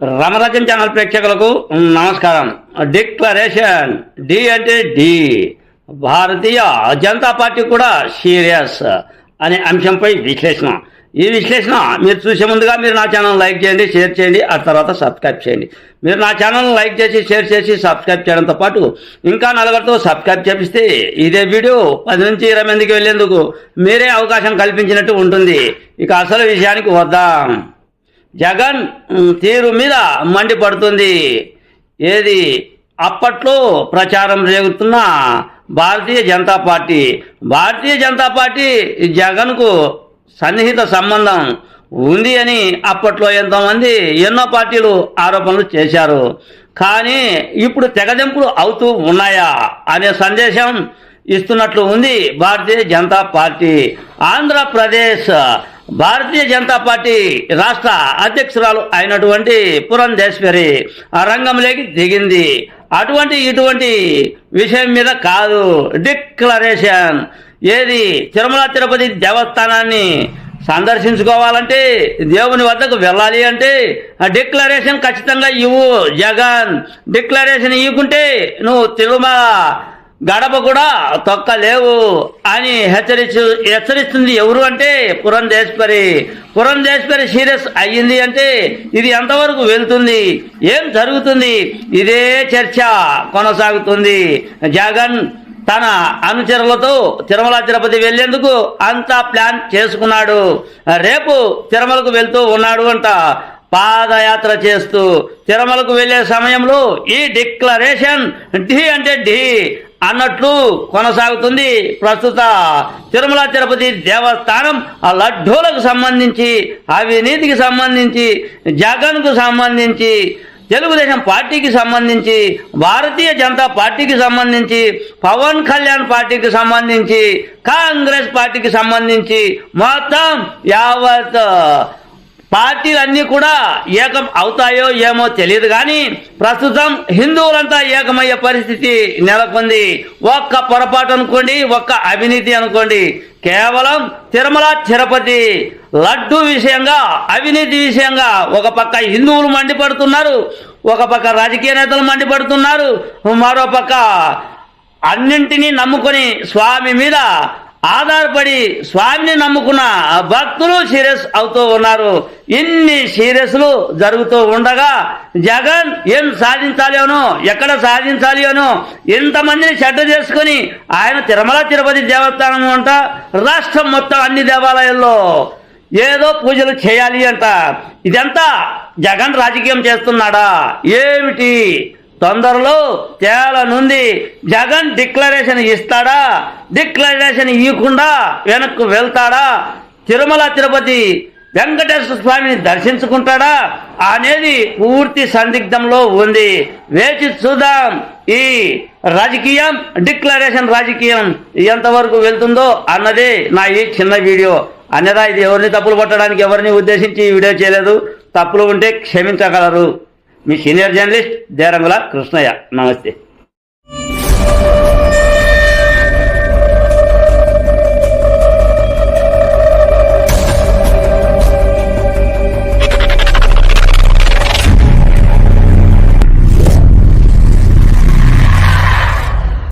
Ramarajyam channel ప్రేక్షకులకు నమస్కారం. Declaration. D అంటే డి. భారతీయ జనతా పార్టీ కూడా సీరియస్ అనే అంశంపై విశ్లేషణ. ఈ విశ్లేషణ మీరు చూసే ముందుగా మీరు నా ఛానల్ లైక్ చేయండి షేర్ చేయండి ఆ తర్వాత సబ్స్క్రైబ్ చేయండి. మీరు నా ఛానల్ లైక్ చేసి షేర్ చేసి సబ్స్క్రైబ్ చేయడంతో పాటు ఇంకా నలుగురితో సబ్స్క్రైబ్ చేపిస్తే ఇదే వీడియో పది నుంచి ఇరవై మందికి వెళ్ళేందుకు మీరే అవకాశం కల్పించినట్టు ఉంటుంది. ఇక అసలు విషయానికి వద్దాం. జగన్ తీరు మీద మండిపడుతుంది. ఏది? అప్పట్లో ప్రచారం రేగుతున్న భారతీయ జనతా పార్టీ. భారతీయ జనతా పార్టీ జగన్కు సన్నిహిత సంబంధం ఉంది అని అప్పట్లో ఎంతోమంది ఎన్నో పార్టీలు ఆరోపణలు చేశారు. కానీ ఇప్పుడు తెగదెంపులు అవుతూ ఉన్నాయా అనే సందేశం ఇస్తున్నట్లు ఉంది భారతీయ జనతా పార్టీ. ఆంధ్రప్రదేశ్ భారతీయ జనతా పార్టీ రాష్ట్ర అధ్యక్షురాలు అయినటువంటి పురంధేశ్వరి ఆ రంగంలోకి దిగింది. అటువంటి ఇటువంటి విషయం మీద కాదు. డిక్లరేషన్. ఏది? తిరుమల తిరుపతి దేవస్థానాన్ని సందర్శించుకోవాలంటే దేవుని వద్దకు వెళ్ళాలి అంటే ఆ డిక్లరేషన్ ఖచ్చితంగా ఇవ్వు జగన్. డిక్లరేషన్ ఇవ్వకుంటే నువ్వు తిరుమల గడప కూడా తొక్క లేవు అని హెచ్చరించు హెచ్చరిస్తుంది ఎవరు అంటే పురంధేశ్వరి. పురంధేశ్వరి సీరియస్ అయ్యింది అంటే ఇది ఎంతవరకు వెళ్తుంది? ఏం జరుగుతుంది? ఇదే చర్చ కొనసాగుతుంది. జగన్ తన అనుచరులతో తిరుమల తిరుపతి వెళ్ళేందుకు అంతా ప్లాన్ చేసుకున్నాడు. రేపు తిరుమలకు వెళ్తూ ఉన్నాడు అంట. పాదయాత్ర చేస్తూ తిరుమలకు వెళ్ళే సమయంలో ఈ డిక్లరేషన్ ఢీ అంటే ఢీ అన్నట్లు కొనసాగుతుంది. ప్రస్తుత తిరుమల తిరుపతి దేవస్థానం ఆ లడ్డూలకు సంబంధించి అవినీతికి సంబంధించి జగన్కు సంబంధించి తెలుగుదేశం పార్టీకి సంబంధించి భారతీయ జనతా పార్టీకి సంబంధించి పవన్ కళ్యాణ్ పార్టీకి సంబంధించి కాంగ్రెస్ పార్టీకి సంబంధించి మొత్తం యావత్ పార్టీలన్నీ కూడా ఏకం అవుతాయో ఏమో తెలియదు కానీ ప్రస్తుతం హిందువులంతా ఏకమయ్యే పరిస్థితి నెలకొంది. ఒక్క పొరపాటు అనుకోండి ఒక్క అవినీతి అనుకోండి. కేవలం తిరుమల తిరుపతి లడ్డు విషయంగా అవినీతి విషయంగా ఒక పక్క హిందువులు మండిపడుతున్నారు ఒక పక్క రాజకీయ నేతలు మండిపడుతున్నారు మరో పక్క అన్నింటినీ నమ్ముకొని స్వామి మీద ఆధారపడి స్వామిని నమ్ముకున్న భక్తులు సీరియస్ అవుతూ ఉన్నారు. ఇన్ని సీరియస్లు జరుగుతూ ఉండగా జగన్ ఏం సాధించాలి అనో ఎక్కడ సాధించాలి అనో ఇంతమందిని చెడ్డ చేసుకొని ఆయన తిరుమల తిరుపతి దేవస్థానం అంట రాష్ట్రం మొత్తం అన్ని దేవాలయాల్లో ఏదో పూజలు చేయాలి అంట. ఇదంతా జగన్ రాజకీయం చేస్తున్నాడా? ఏమిటి? తొందరలో తేలనుంది జగన్ డిక్లరేషన్ ఇస్తాడా? డిక్లరేషన్ ఇవ్వకుండా వెనక్కు వెళ్తాడా? తిరుమల తిరుపతి వెంకటేశ్వర స్వామిని దర్శించుకుంటాడా? అనేది పూర్తి సందిగ్ధంలో ఉంది. వేచి చూద్దాం ఈ రాజకీయం డిక్లరేషన్ రాజకీయం ఎంతవరకు వెళ్తుందో అన్నది నా ఈ చిన్న వీడియో. అన్నదా ఇది ఎవరిని తప్పులు పట్టడానికి ఎవరిని ఉద్దేశించి ఈ వీడియో చేయలేదు? తప్పులు ఉంటే క్షమించగలరు. మీ సీనియర్ జర్నలిస్ట్ దేరంగుల కృష్ణయ్య. నమస్తే.